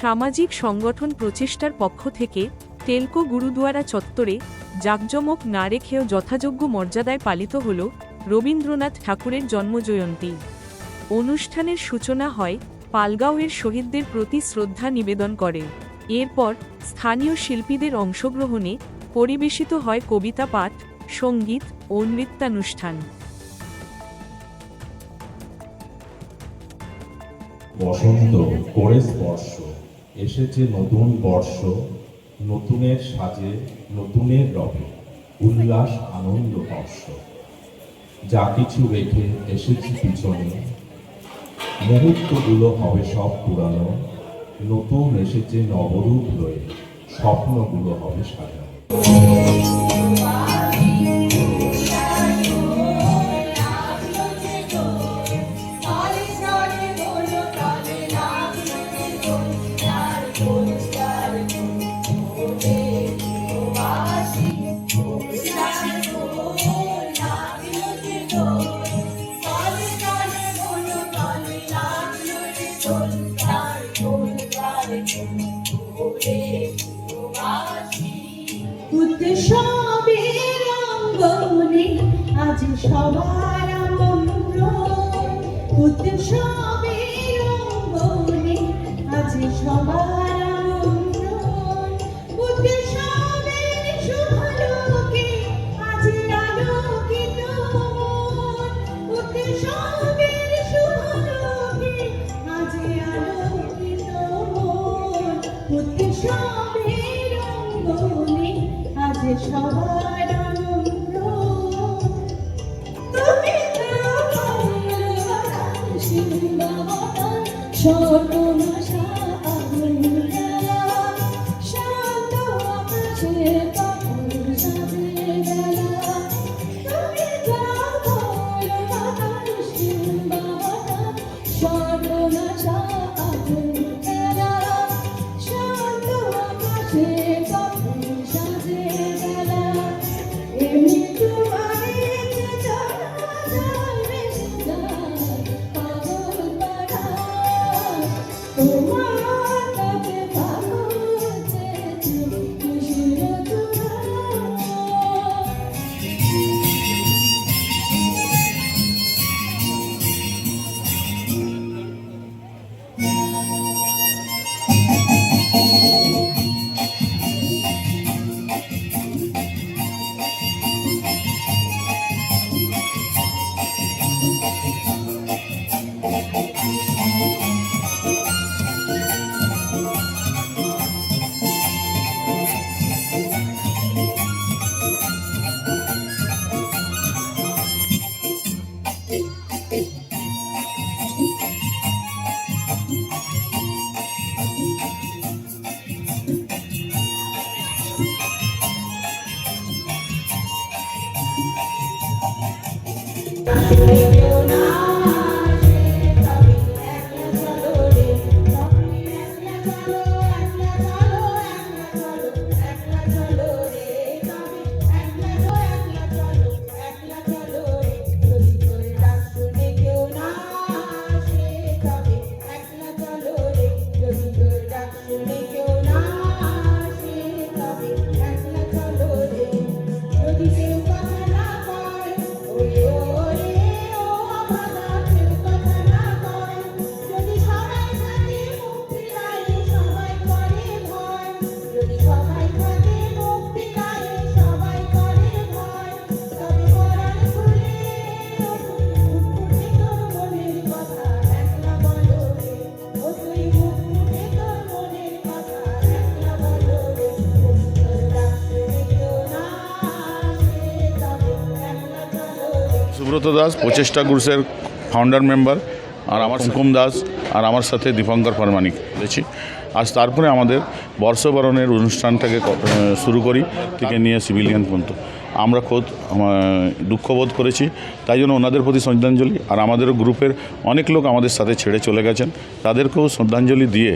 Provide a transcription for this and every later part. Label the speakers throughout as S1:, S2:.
S1: সামাজিক সংগঠন প্রচেষ্টার পক্ষ থেকে টেলকো গুরুদুয়ারা চত্বরে জাকজমক না রেখেও যথাযোগ্য মর্যাদায় পালিত হল রবীন্দ্রনাথ ঠাকুরের জন্মজয়ন্তী। অনুষ্ঠানের সূচনা হয় পালগাঁওয়ের শহীদদের প্রতি শ্রদ্ধা নিবেদন করে। এরপর স্থানীয় শিল্পীদের অংশগ্রহণে পরিবেশিত হয় কবিতা পাঠ, সংগীত ও নৃত্যানুষ্ঠান।
S2: বসন্ত করে স্পর্শ। এসেছে নতুন বর্ষ, নতুনের সাজে, নতুনের রবে, উল্লাস, আনন্দ, বর্ষ। যা কিছু রেখে এসেছি পিছনে, মুহূর্তগুলো হবে সব পুরানো, নতুন এসেছে নবরূপ স্বপ্ন স্বপ্নগুলো হবে সাজানো।
S3: উৎসবের অঙ্গনে আজ সবার আমন্ত্রণ। উৎসবের অঙ্গনে আজ সবার ছোট মশা আগুনরা শান্ত আকাশে Thank you.
S4: সুব্রত দাস, প্রচেষ্টা গ্রুপের ফাউন্ডার মেম্বার আর আমার হুকুম দাস, আর আমার সাথে দীপঙ্কর পারমানিক রয়েছি আজ তারপরে আমাদের বর্ষবরণের অনুষ্ঠানটাকে শুরু করি, থেকে নিয়ে সিভিলিয়ান পর্যন্ত। আমরা খোদ দুঃখবোধ করেছি, তাই জন্য ওনাদের প্রতি শ্রদ্ধাঞ্জলি, আর আমাদের গ্রুপের অনেক লোক আমাদের সাথে ছেড়ে চলে গেছেন। তাদেরকেও শ্রদ্ধাঞ্জলি দিয়ে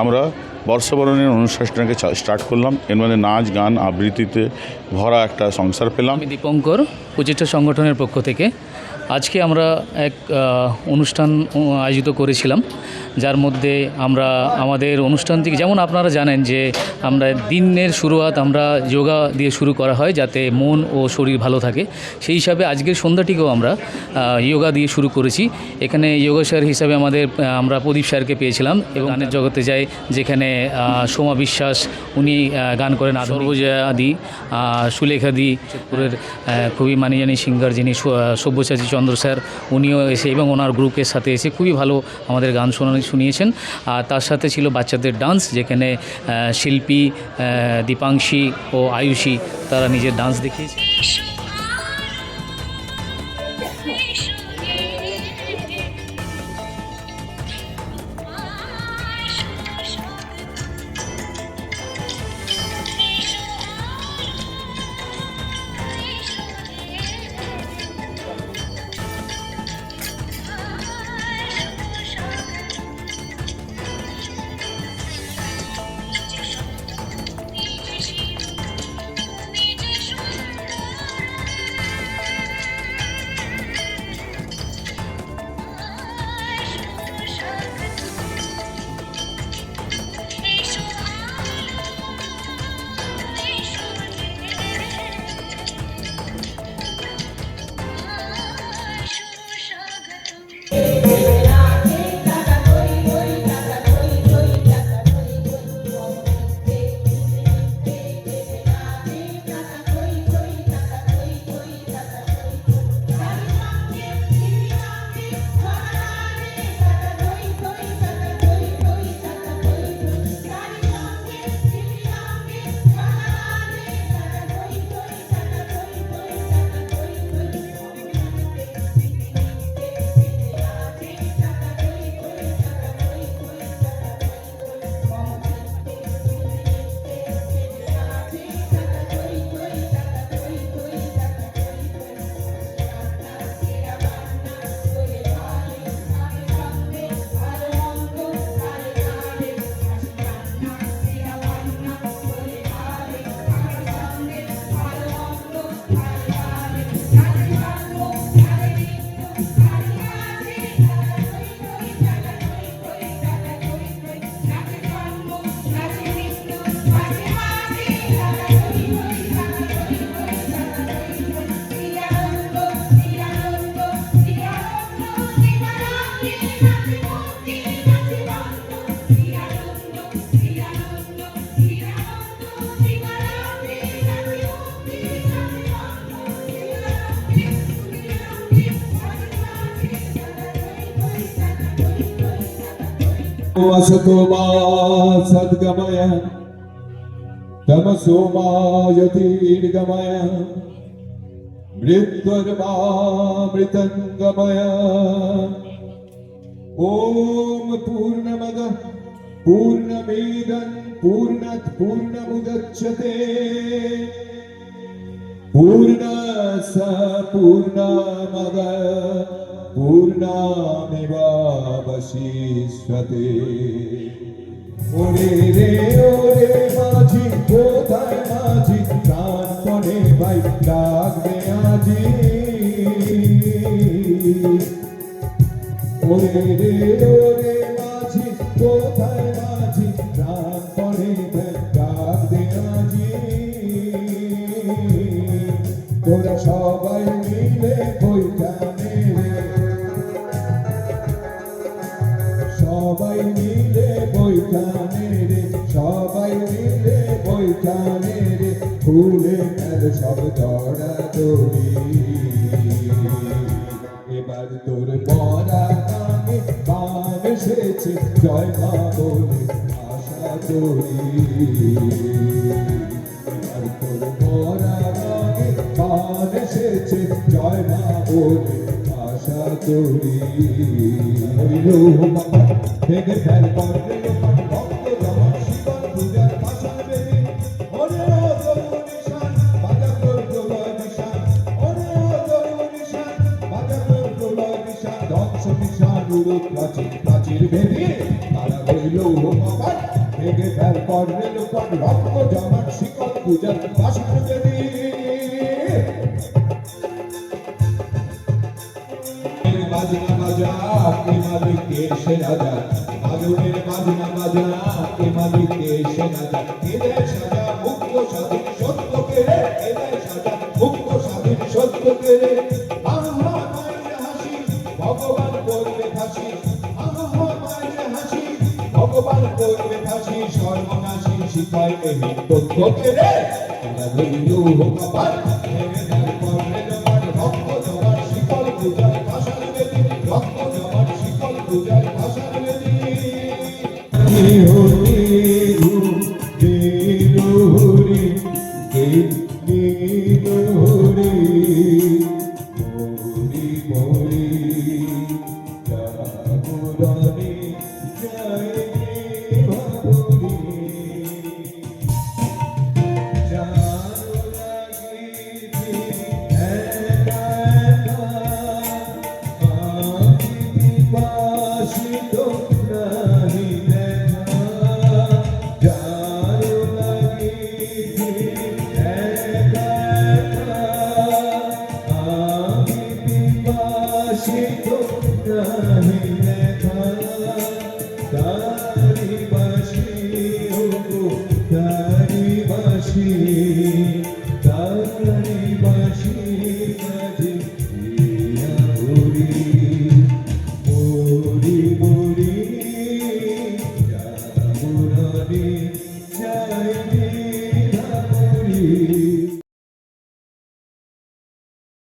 S4: আমরা বর্ষবরণের অনুষ্ঠানটাকে স্টার্ট করলাম। এর মধ্যে নাচ, গান, আবৃত্তিতে ভরা একটা সংসার পেলাম।
S5: দীপঙ্কর। প্রচেষ্টা সংগঠনের পক্ষ থেকে আজকে আমরা এক অনুষ্ঠান আয়োজিত করেছিলাম যার মধ্যে আমরা আমাদের অনুষ্ঠান থেকে যেমন আপনারা জানেন যে আমরা দিনের শুরুয়াত আমরা যোগা দিয়ে শুরু করা হয় যাতে মন ও শরীর ভালো থাকে। সেই হিসাবে আজকের সন্ধ্যাটিকেও আমরা যোগা দিয়ে শুরু করেছি। এখানে যোগা স্যার হিসাবে আমাদের আমরা প্রদীপ স্যারকে পেয়েছিলাম এবং গানের জগতে যাই যেখানে সোমা বিশ্বাস উনি গান করেন সর্বজয়া আদি সুলেখা দি খুবই মানি জানি সিঙ্গার যিনি সব্যসাচী চন্দ্র স্যার, উনিও এসে এবং ওনার গ্রুপের সাথে এসে খুবই ভালো আমাদের গান শোনা শুনিয়েছেন। আর তার সাথে ছিল বাচ্চাদের ডান্স, যেখানে শিল্পী দীপাংশী ও আয়ুষী, তারা নিজের ডান্স দেখিয়েছে
S6: असतो मा सद्गमय। तमसो मा यतिर्गमय। मृत्युर्मा मृतङ्गमय ॐ पूर्णमद, पूर्णमेदं, पूर्णत् पूर्णमुदच्यते पूर्णस, पूर्णमद। পূর্ণামেবাবশিষ্যতে ওরে রে ওরে মাঝি কোথায় মাঝি প্রাণপণে ভাই ডাকবে আজি ওরে রে ওরে মাঝি কোথায় মাঝি প্রাণপণে ভাই সবাই মিলে বইখানে রে ফেল সব দড়া দড়ি। এবার তোর পরা গানে গান এসেছে জয় মা বলে আশা করি। এবার তোর পরা গানে গান এসেছে জয় মা বলে আশা করি হইল ভেঙে ফেল করবে ভক্ত জমা শিবন পূজার ভাষা বেরি ওরে ও তরু নিশান বাজা তোর প্রলয় নিশান ওরে ও তরু নিশান বাজা তোর প্রলয় নিশান ধ্বংস নিশান উড়ুক প্রাচীর প্রাচীর ভেবে তারা হইল বাবা ভেঙে ফেল কর্ণের উপর রক্ত জমাট শিকল পূজার বাসন দেবী মালিক কে সে বাজনা বাজা কে মালিক কে সে রাজা কে দেয় সাজা মুক্ত স্বাধীন সত্য কে রে সাজা মুক্ত স্বাধীন সত্য কে রে আহা হাসি, ভগবান করবে ফাঁসি। আহা মায়ের হাসি, ভগবান করবে ফাঁসি। সর্বনাশী শিখায় এই তথ্য কে রে তারা ধরিল ভগবান ভেঙে You. to be here.